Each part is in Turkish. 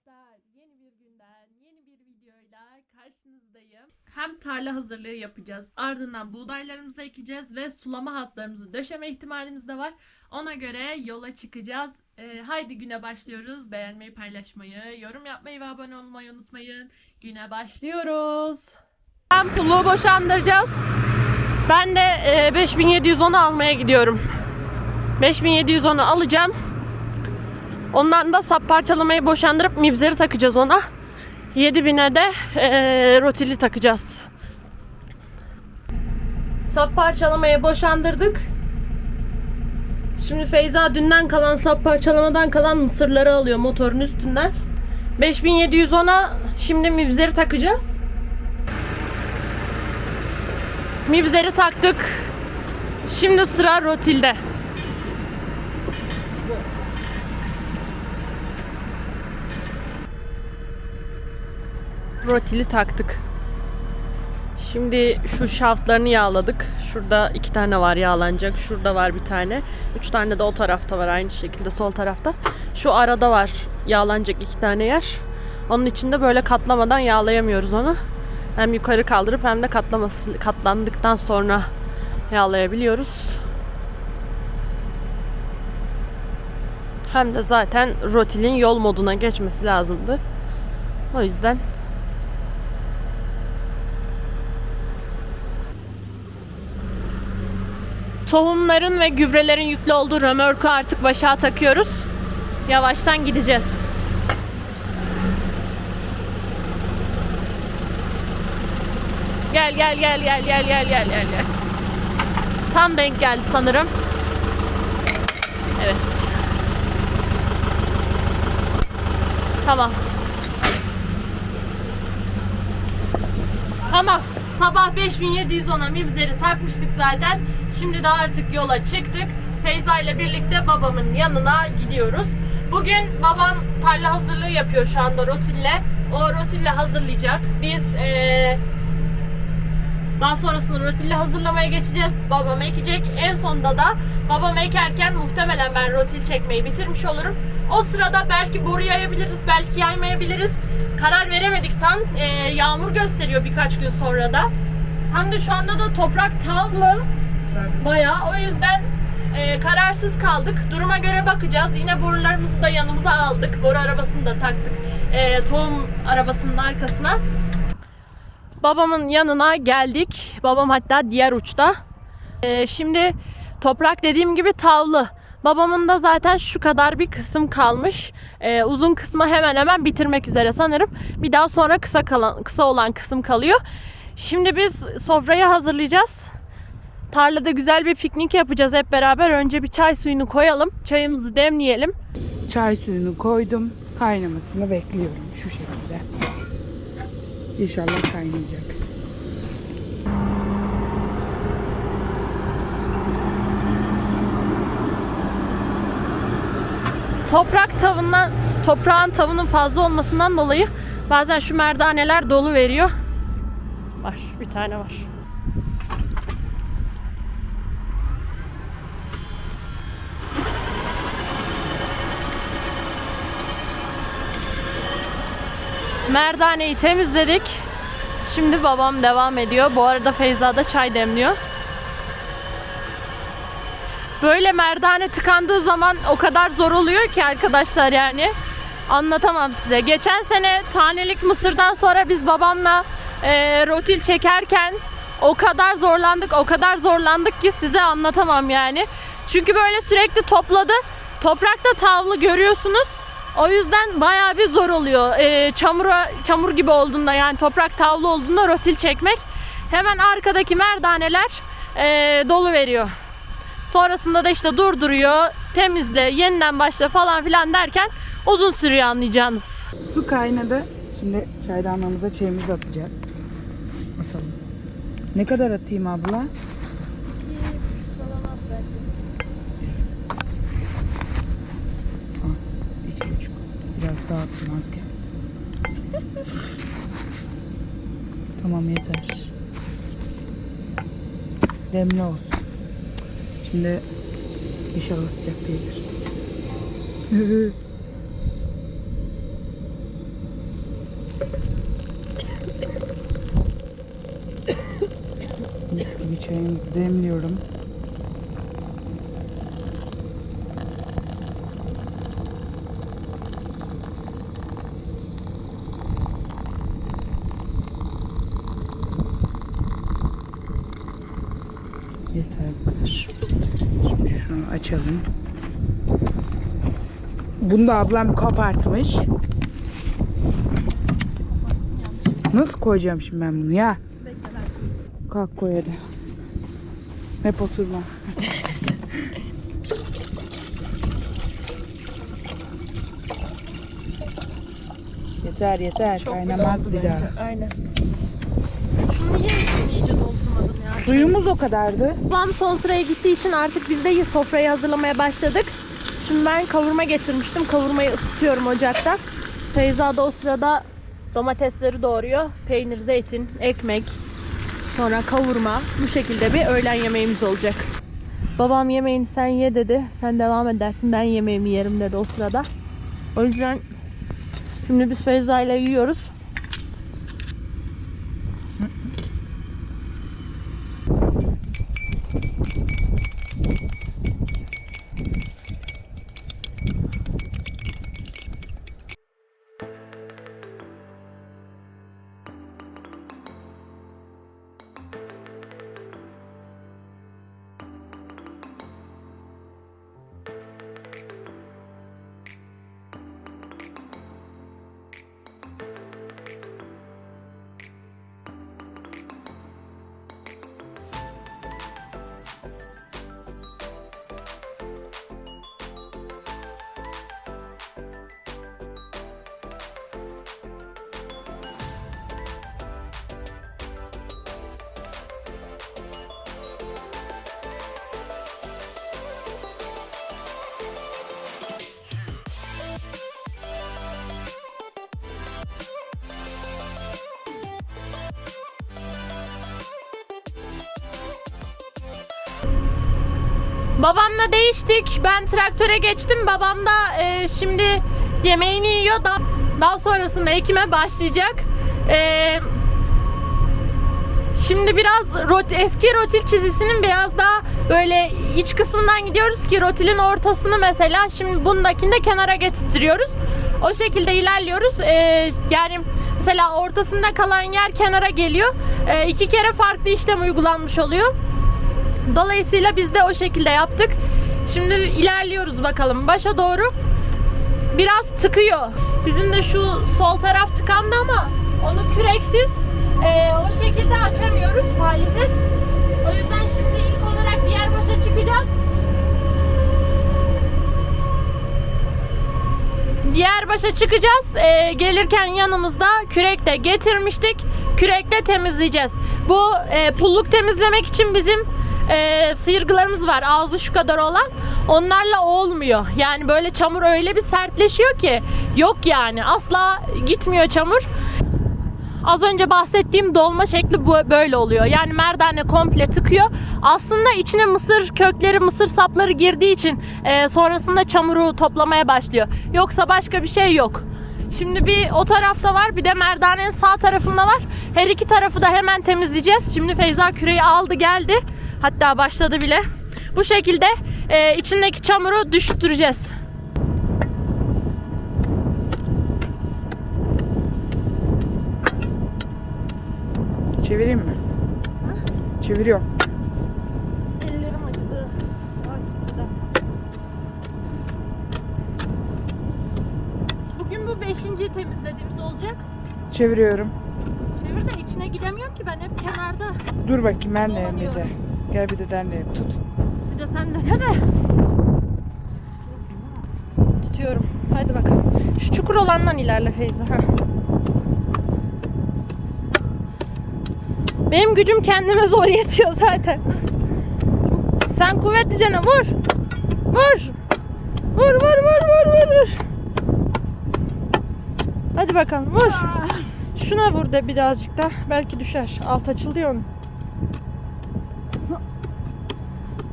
arkadaşlar. Yeni bir günden, yeni bir videoyla karşınızdayım. Hem tarla hazırlığı yapacağız. Ardından buğdaylarımızı ekeceğiz ve sulama hatlarımızı döşeme ihtimalimiz de var. Ona göre yola çıkacağız. Ee, haydi güne başlıyoruz. Beğenmeyi, paylaşmayı, yorum yapmayı ve abone olmayı unutmayın. Güne başlıyoruz. Ben pulu boşandıracağız. Ben de e, 5710'u almaya gidiyorum. 5710'u alacağım. Ondan da sap parçalamayı boşandırıp mibzeri takacağız ona. 7000'e de eee, rotili takacağız. Sap parçalamayı boşandırdık. Şimdi Feyza dünden kalan sap parçalamadan kalan mısırları alıyor motorun üstünden. 5710'a şimdi mibzeri takacağız. Mibzeri taktık. Şimdi sıra rotilde. Rotili taktık. Şimdi şu şaftlarını yağladık. Şurada iki tane var yağlanacak. Şurada var bir tane. Üç tane de o tarafta var aynı şekilde sol tarafta. Şu arada var yağlanacak iki tane yer. Onun için de böyle katlamadan yağlayamıyoruz onu. Hem yukarı kaldırıp hem de katlaması katlandıktan sonra yağlayabiliyoruz. Hem de zaten rotilin yol moduna geçmesi lazımdı. O yüzden Tohumların ve gübrelerin yüklü olduğu römorku artık başa takıyoruz. Yavaştan gideceğiz. Gel gel gel gel gel gel gel gel gel. Tam denk geldi sanırım. Evet. Tamam. Tamam. Sabah 5710'a mibzeri takmıştık zaten. Şimdi de artık yola çıktık. Feyza ile birlikte babamın yanına gidiyoruz. Bugün babam tarla hazırlığı yapıyor şu anda rotille. O rotille hazırlayacak. Biz eee daha sonrasında rotille hazırlamaya geçeceğiz. Babam ekecek. En sonunda da babam ekerken muhtemelen ben rotil çekmeyi bitirmiş olurum. O sırada belki boru yayabiliriz, belki yaymayabiliriz. Karar veremedik tam. Ee, yağmur gösteriyor birkaç gün sonra da. Hem de şu anda da toprak tavlı. Bayağı. O yüzden e, kararsız kaldık. Duruma göre bakacağız. Yine borularımızı da yanımıza aldık. Boru arabasını da taktık. E, tohum arabasının arkasına. Babamın yanına geldik. Babam hatta diğer uçta. Ee, şimdi toprak dediğim gibi tavlı. Babamın da zaten şu kadar bir kısım kalmış. Ee, uzun kısmı hemen hemen bitirmek üzere sanırım. Bir daha sonra kısa kalan kısa olan kısım kalıyor. Şimdi biz sofrayı hazırlayacağız. Tarlada güzel bir piknik yapacağız hep beraber. Önce bir çay suyunu koyalım. Çayımızı demleyelim. Çay suyunu koydum. Kaynamasını bekliyorum şu şekilde. İnşallah kaynayacak. Toprak tavından, toprağın tavının fazla olmasından dolayı bazen şu merdaneler dolu veriyor. Var, bir tane var. Merdaneyi temizledik. Şimdi babam devam ediyor. Bu arada Feyza da çay demliyor. Böyle merdane tıkandığı zaman o kadar zor oluyor ki arkadaşlar yani. Anlatamam size. Geçen sene tanelik mısırdan sonra biz babamla e, rotil çekerken o kadar zorlandık, o kadar zorlandık ki size anlatamam yani. Çünkü böyle sürekli topladı. Toprakta tavlı görüyorsunuz. O yüzden bayağı bir zor oluyor. E, çamura, çamur gibi olduğunda yani toprak tavlı olduğunda rotil çekmek. Hemen arkadaki merdaneler e, dolu veriyor. Sonrasında da işte durduruyor, temizle, yeniden başla falan filan derken uzun sürüyor anlayacağınız. Su kaynadı. Şimdi çaydanlığımıza çayımızı atacağız. Atalım. Ne kadar atayım abla? dağıttım az tamam yeter. Demli olsun. Şimdi inşallah sıcak değildir. Mis gibi çayımızı demliyorum. Açalım. Bunu da ablam kopartmış. Nasıl koyacağım şimdi ben bunu ya? Kalk koy hadi. Hep oturma. yeter yeter. Kaynamaz bir daha. Aynen. Şunu niye iyice? Suyumuz o kadardı. Babam son sıraya gittiği için artık biz de sofrayı hazırlamaya başladık. Şimdi ben kavurma getirmiştim. Kavurmayı ısıtıyorum ocakta. Feyza da o sırada domatesleri doğruyor. Peynir, zeytin, ekmek, sonra kavurma. Bu şekilde bir öğlen yemeğimiz olacak. Babam yemeğini sen ye dedi. Sen devam edersin ben yemeğimi yerim dedi o sırada. O yüzden şimdi biz Feyza ile yiyoruz. Babamla değiştik. Ben traktöre geçtim. Babam da e, şimdi yemeğini yiyor. Daha, daha sonrasında ekime başlayacak. E, şimdi biraz rot, eski rotil çizgisinin biraz daha böyle iç kısmından gidiyoruz ki rotilin ortasını mesela şimdi bundakini de kenara getirtiyoruz. O şekilde ilerliyoruz. E, yani mesela ortasında kalan yer kenara geliyor. E, iki kere farklı işlem uygulanmış oluyor. Dolayısıyla biz de o şekilde yaptık. Şimdi ilerliyoruz bakalım. Başa doğru biraz tıkıyor. Bizim de şu sol taraf tıkandı ama onu küreksiz eee, o şekilde açamıyoruz maalesef. O yüzden şimdi ilk olarak diğer başa çıkacağız. Diğer başa çıkacağız. Ee, gelirken yanımızda kürek de getirmiştik. Kürekle temizleyeceğiz. Bu e, pulluk temizlemek için bizim e, sıyırgılarımız var. Ağzı şu kadar olan. Onlarla olmuyor. Yani böyle çamur öyle bir sertleşiyor ki yok yani. Asla gitmiyor çamur. Az önce bahsettiğim dolma şekli böyle oluyor. Yani merdane komple tıkıyor. Aslında içine mısır kökleri, mısır sapları girdiği için e, sonrasında çamuru toplamaya başlıyor. Yoksa başka bir şey yok. Şimdi bir o tarafta var, bir de merdanenin sağ tarafında var. Her iki tarafı da hemen temizleyeceğiz. Şimdi Feyza küreği aldı geldi. Hatta başladı bile. Bu şekilde e, içindeki çamuru düşürteceğiz. Çevireyim mi? Çeviriyorum. Ellerim acıdı. Bugün bu beşinci temizlediğimiz olacak. Çeviriyorum. Çevir de içine gidemiyorum ki ben hep kenarda. Dur bakayım ben de bir Olamıyor. de. Gel bir de deneyim. Tut. Bir de sen de hadi. Tutuyorum. Hadi bakalım. Şu çukur olandan ilerle Feyza. Ha. Benim gücüm kendime zor yetiyor zaten. Sen kuvvetlicene vur. Vur. Vur vur vur vur vur vur. Hadi bakalım vur. Şuna vur de birazcık da belki düşer. Alt açıldı ya onun.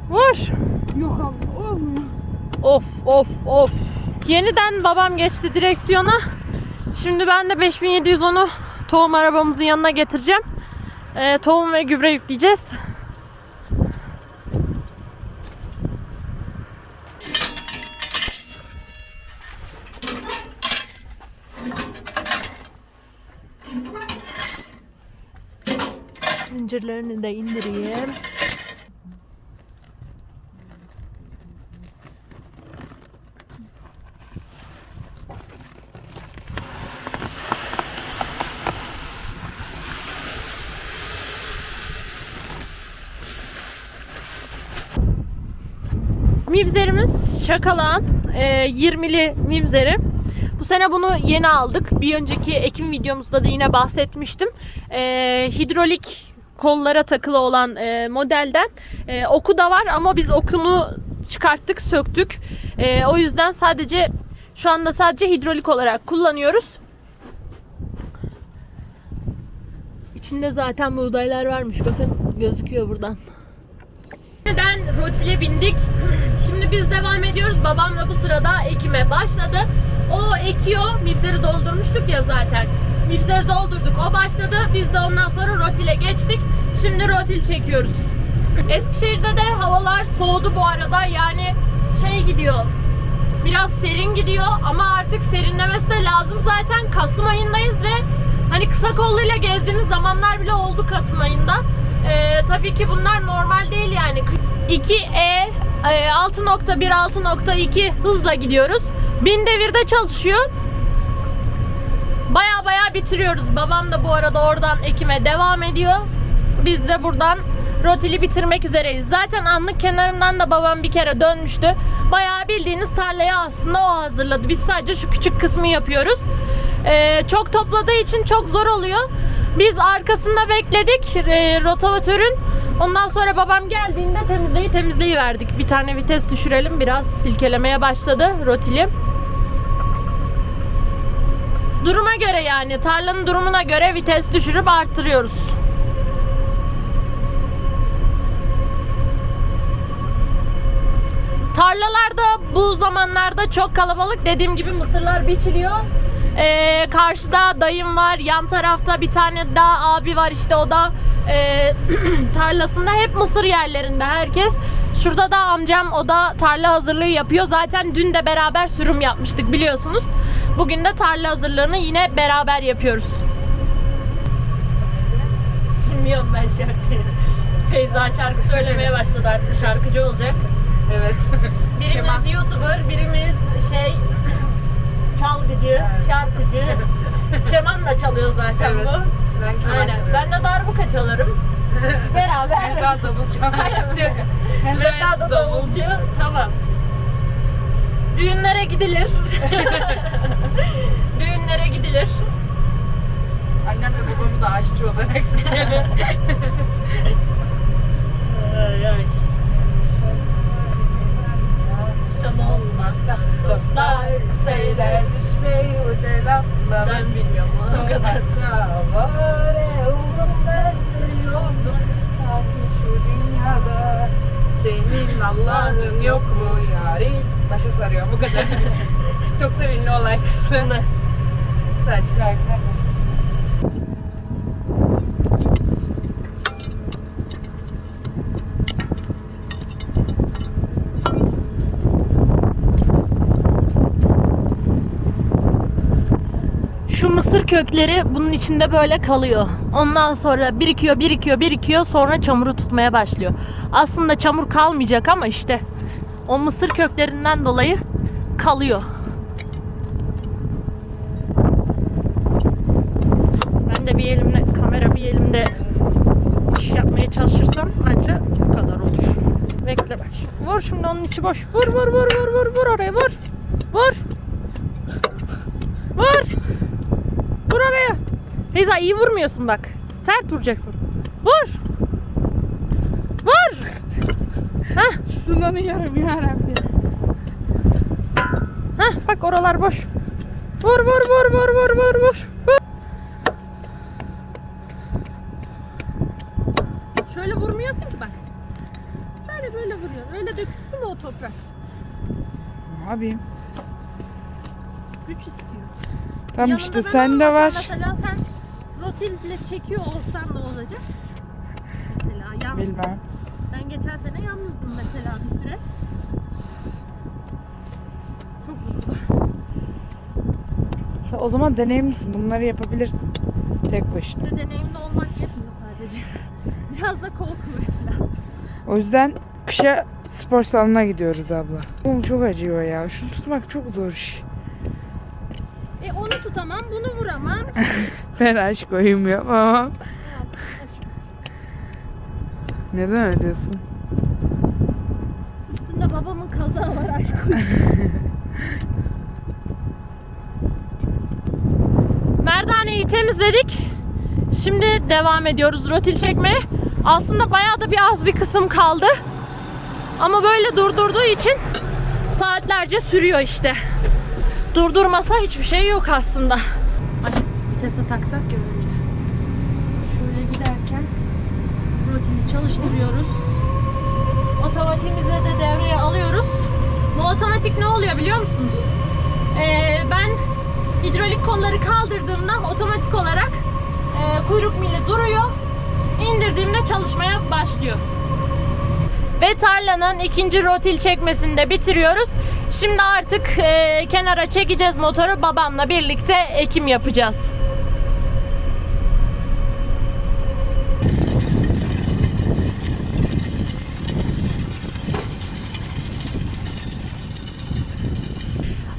Vur. Yok abla olmuyor. Of of of. Yeniden babam geçti direksiyona. Şimdi ben de 5710'u tohum arabamızın yanına getireceğim. Ee, tohum ve gübre yükleyeceğiz. Zincirlerini de indireyim. Şakalan e, 20'li mibzeri. Bu sene bunu yeni aldık. Bir önceki Ekim videomuzda da yine bahsetmiştim. E, hidrolik kollara takılı olan e, modelden e, oku da var ama biz okunu çıkarttık, söktük. E, o yüzden sadece şu anda sadece hidrolik olarak kullanıyoruz. İçinde zaten buğdaylar varmış. Bakın gözüküyor buradan. Neden rotile bindik? Şimdi biz devam ediyoruz. Babam da bu sırada ekime başladı. O ekiyor. Mibzeri doldurmuştuk ya zaten. Mibzeri doldurduk. O başladı. Biz de ondan sonra rotile geçtik. Şimdi rotil çekiyoruz. Eskişehir'de de havalar soğudu bu arada. Yani şey gidiyor. Biraz serin gidiyor ama artık serinlemesi de lazım zaten. Kasım ayındayız ve hani kısa kolluyla gezdiğimiz zamanlar bile oldu Kasım ayında. Ee, tabii ki bunlar normal değil yani. 2E e, 6.1 6.2 hızla gidiyoruz. Bin devirde çalışıyor. Baya baya bitiriyoruz. Babam da bu arada oradan ekime devam ediyor. Biz de buradan rotili bitirmek üzereyiz. Zaten anlık kenarından da babam bir kere dönmüştü. Bayağı bildiğiniz tarlayı aslında o hazırladı. Biz sadece şu küçük kısmı yapıyoruz. Ee, çok topladığı için çok zor oluyor. Biz arkasında bekledik e, rotavatörün. Ondan sonra babam geldiğinde temizleyi temizleyi verdik. Bir tane vites düşürelim. Biraz silkelemeye başladı rotili. Duruma göre yani tarlanın durumuna göre vites düşürüp arttırıyoruz. Tarlalarda bu zamanlarda çok kalabalık. Dediğim gibi mısırlar biçiliyor. Ee, karşıda dayım var. Yan tarafta bir tane daha abi var işte o da e, tarlasında hep mısır yerlerinde herkes. Şurada da amcam o da tarla hazırlığı yapıyor. Zaten dün de beraber sürüm yapmıştık biliyorsunuz. Bugün de tarla hazırlığını yine beraber yapıyoruz. Bilmiyorum ben şarkıyı. Feyza şarkı söylemeye başladı artık şarkıcı olacak. Evet. Birimiz. YouTuber, birimiz şey şarkıcı. Keman da çalıyor zaten evet. bu. Ben keman Aynen. çalıyorum. Ben de darbuka çalarım. Beraber. Ben daha davul çalmak Aynen. istiyorum. Zehra da davulcu. Tamam. Düğünlere gidilir. Düğünlere gidilir. Annemle babamı da aşçı olarak. Ay ay. Olmakta dostlar söylermiş. Beyhude lafla Ben bilmiyorum o kadar. Hatta var oldum serseri oldum. Lakin şu dünyada Senin Allah'ın yok mu yarim Başa sarıyor bu kadar. TikTok'ta ünlü olan kısım Sadece şarkılar var. Şu mısır kökleri bunun içinde böyle kalıyor. Ondan sonra birikiyor, birikiyor, birikiyor. Sonra çamuru tutmaya başlıyor. Aslında çamur kalmayacak ama işte o mısır köklerinden dolayı kalıyor. Ben de bir elimle kamera bir elimde iş yapmaya çalışırsam ancak bu kadar olur. Bekle bak. Vur şimdi onun içi boş. Vur vur vur vur vur vur oraya vur. Vur. Vur. Vur oraya. Feyza iyi vurmuyorsun bak. Sert vuracaksın. Vur. Vur. Hah, Sınanıyorum yarabbim hah bak oralar boş. Vur vur vur vur vur vur vur. vur. Şöyle vurmuyorsun ki bak. Böyle böyle vuruyorsun. Öyle dökülsün mü o toprak? Ne yapayım? Tam Yanında işte ben sende olmasam var. Mesela sen rotille çekiyor olsan ne olacak? Mesela yalnız. Bilmem. Ben geçen sene yalnızdım mesela bir süre. Çok zordu. Sen o zaman deneyimlisin. Bunları yapabilirsin. Tek başına. İşte deneyimli olmak yetmiyor sadece. Biraz da kol kuvveti lazım. O yüzden kışa spor salonuna gidiyoruz abla. Oğlum çok acıyor ya. Şunu tutmak çok zor iş. Tutamam, bunu vuramam. Ben aşk oyum yapamam. Neden öyle diyorsun? Üstünde babamın kaza var aşk. Merdaneyi temizledik. Şimdi devam ediyoruz rotil çekmeye. Aslında bayağı da bir az bir kısım kaldı. Ama böyle durdurduğu için saatlerce sürüyor işte. Durdurmasa hiçbir şey yok aslında. Ay, vitese taksak ya önce. Şöyle giderken rotili çalıştırıyoruz. Otomatiğimize de devreye alıyoruz. Bu otomatik ne oluyor biliyor musunuz? Ee, ben hidrolik kolları kaldırdığımda otomatik olarak e, kuyruk mili duruyor. İndirdiğimde çalışmaya başlıyor. Ve tarlanın ikinci rotil çekmesini de bitiriyoruz. Şimdi artık e, kenara çekeceğiz motoru. Babamla birlikte ekim yapacağız.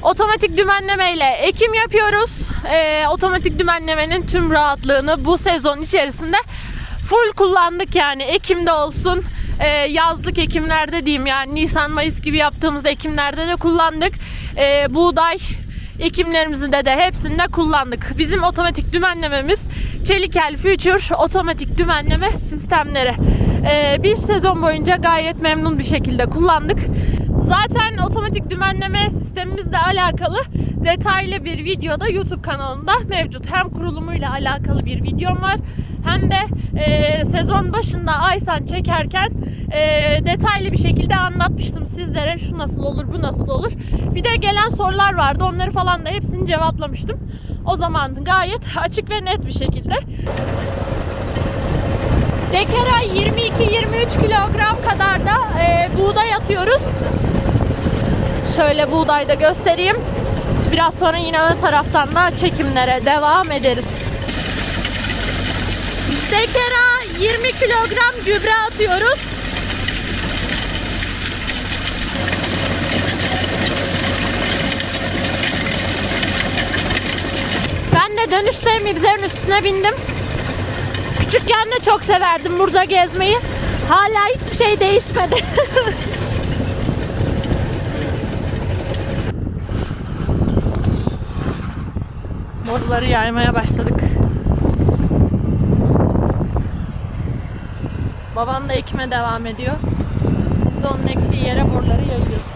Otomatik dümenlemeyle ekim yapıyoruz. Ee, otomatik dümenlemenin tüm rahatlığını bu sezon içerisinde full kullandık yani ekimde olsun e, yazlık ekimlerde diyeyim yani Nisan Mayıs gibi yaptığımız ekimlerde de kullandık. E, buğday ekimlerimizde de hepsinde kullandık. Bizim otomatik dümenlememiz Çelikel Future otomatik dümenleme sistemleri. E, bir sezon boyunca gayet memnun bir şekilde kullandık. Zaten otomatik dümenleme sistemimizle alakalı detaylı bir video da YouTube kanalında mevcut. Hem kurulumuyla alakalı bir videom var hem de e, sezon başında Aysan çekerken e, detaylı bir şekilde anlatmıştım sizlere şu nasıl olur bu nasıl olur. Bir de gelen sorular vardı onları falan da hepsini cevaplamıştım. O zaman gayet açık ve net bir şekilde. Dekara 22-23 kilogram kadar da e, buğday atıyoruz. Şöyle buğday da göstereyim. Biraz sonra yine ön taraftan da çekimlere devam ederiz. Dekara 20 kilogram gübre atıyoruz. Ben de dönüşte mibzerin üstüne bindim. Küçükken de çok severdim burada gezmeyi. Hala hiçbir şey değişmedi. Boruları yaymaya başladık. Babam da ekime devam ediyor. Biz de onun ektiği yere boruları yayıyoruz.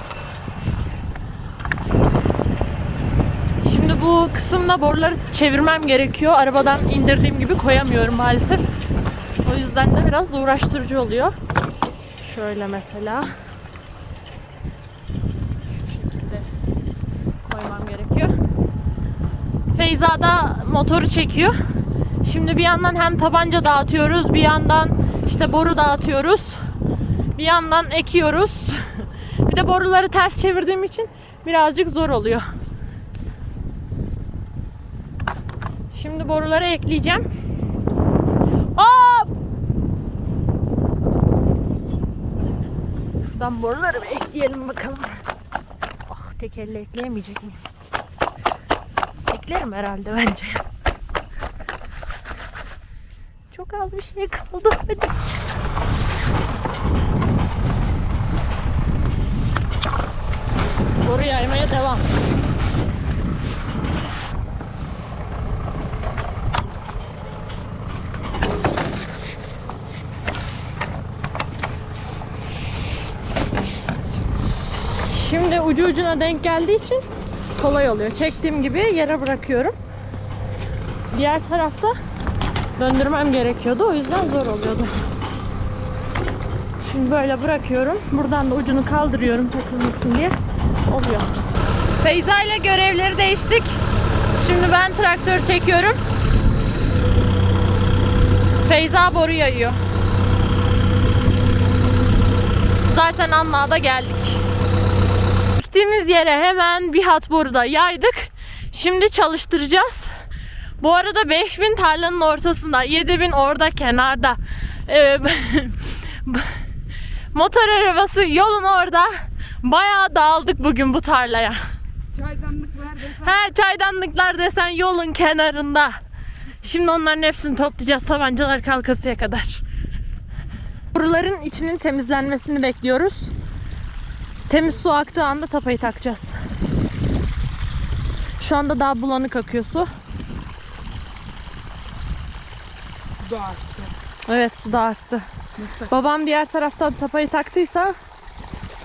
Şimdi bu kısımda boruları çevirmem gerekiyor. Arabadan indirdiğim gibi koyamıyorum maalesef. O yüzden de biraz uğraştırıcı oluyor. Şöyle mesela. Şu şekilde koymam gerekiyor. Feyza da motoru çekiyor. Şimdi bir yandan hem tabanca dağıtıyoruz, bir yandan işte boru dağıtıyoruz. Bir yandan ekiyoruz. bir de boruları ters çevirdiğim için birazcık zor oluyor. Şimdi boruları ekleyeceğim. Hop! Şuradan boruları ekleyelim bakalım. Ah tek elle ekleyemeyecek miyim? Eklerim herhalde bence. Çok az bir şey kaldı. Hadi. Boru yaymaya devam. Şimdi ucu ucuna denk geldiği için kolay oluyor. Çektiğim gibi yere bırakıyorum. Diğer tarafta döndürmem gerekiyordu. O yüzden zor oluyordu. Şimdi böyle bırakıyorum. Buradan da ucunu kaldırıyorum takılmasın diye. Oluyor. Feyza ile görevleri değiştik. Şimdi ben traktör çekiyorum. Feyza boru yayıyor. Zaten Anla'da geldik. Gittiğimiz yere hemen bir hat boruda yaydık. Şimdi çalıştıracağız. Bu arada 5000 tarlanın ortasında, 7000 orada kenarda. Ee, motor arabası yolun orada. Bayağı dağıldık bugün bu tarlaya. Çaydanlıklar desen. He çaydanlıklar desen yolun kenarında. Şimdi onların hepsini toplayacağız tabancalar kalkasıya kadar. Boruların içinin temizlenmesini bekliyoruz. Temiz su aktığı anda tapayı takacağız. Şu anda daha bulanık akıyor su. Su da arttı. Evet su da arttı. Nasıl? Babam diğer taraftan tapayı taktıysa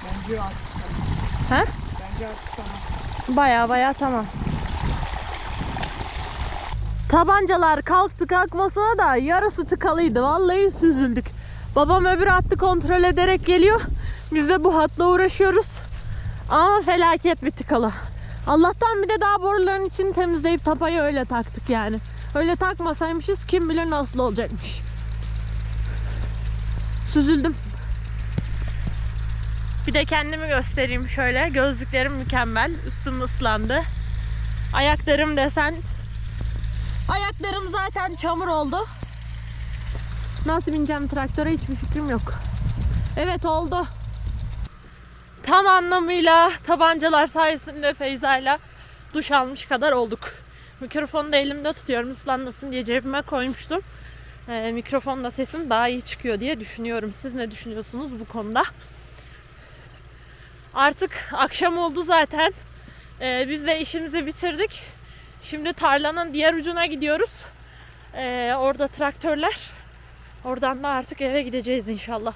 Bence artık. he? Bence artık tamam. Baya baya tamam. Tabancalar kalktı kalkmasına da yarısı tıkalıydı. Vallahi süzüldük. Babam öbür hattı kontrol ederek geliyor. Biz de bu hatla uğraşıyoruz. Ama felaket bir tıkalı. Allah'tan bir de daha boruların içini temizleyip tapayı öyle taktık yani. Öyle takmasaymışız kim bilir nasıl olacakmış. Süzüldüm. Bir de kendimi göstereyim şöyle. Gözlüklerim mükemmel. Üstüm ıslandı. Ayaklarım desen. Ayaklarım zaten çamur oldu. Nasıl bineceğim traktöre hiçbir fikrim yok. Evet oldu. Tam anlamıyla tabancalar sayesinde Feyza'yla duş almış kadar olduk. Mikrofonu da elimde tutuyorum ıslanmasın diye cebime koymuştum. Ee, mikrofonda sesim daha iyi çıkıyor diye düşünüyorum. Siz ne düşünüyorsunuz bu konuda? Artık akşam oldu zaten. Ee, biz de işimizi bitirdik. Şimdi tarlanın diğer ucuna gidiyoruz. Ee, orada traktörler. Oradan da artık eve gideceğiz inşallah.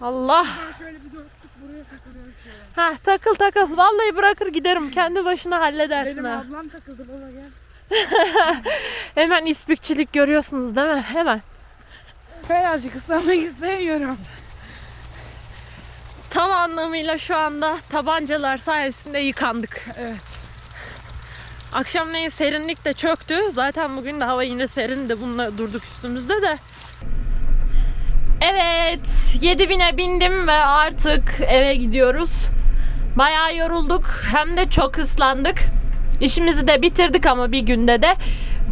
Allah. Ha takıl takıl. Vallahi bırakır giderim. Kendi başına halledersin Benim ha. ablam takıldı baba gel. Hemen ispikçilik görüyorsunuz değil mi? Hemen. Birazcık ıslanmak istemiyorum. Tam anlamıyla şu anda tabancalar sayesinde yıkandık. Evet. Akşamleyin serinlik de çöktü. Zaten bugün de hava yine serindi. Bununla durduk üstümüzde de. Evet, 7000'e bindim ve artık eve gidiyoruz. Bayağı yorulduk. Hem de çok ıslandık. İşimizi de bitirdik ama bir günde de.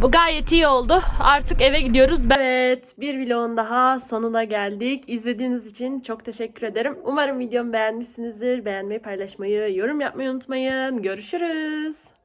Bu gayet iyi oldu. Artık eve gidiyoruz. Evet, bir vlogun daha sonuna geldik. İzlediğiniz için çok teşekkür ederim. Umarım videomu beğenmişsinizdir. Beğenmeyi, paylaşmayı, yorum yapmayı unutmayın. Görüşürüz.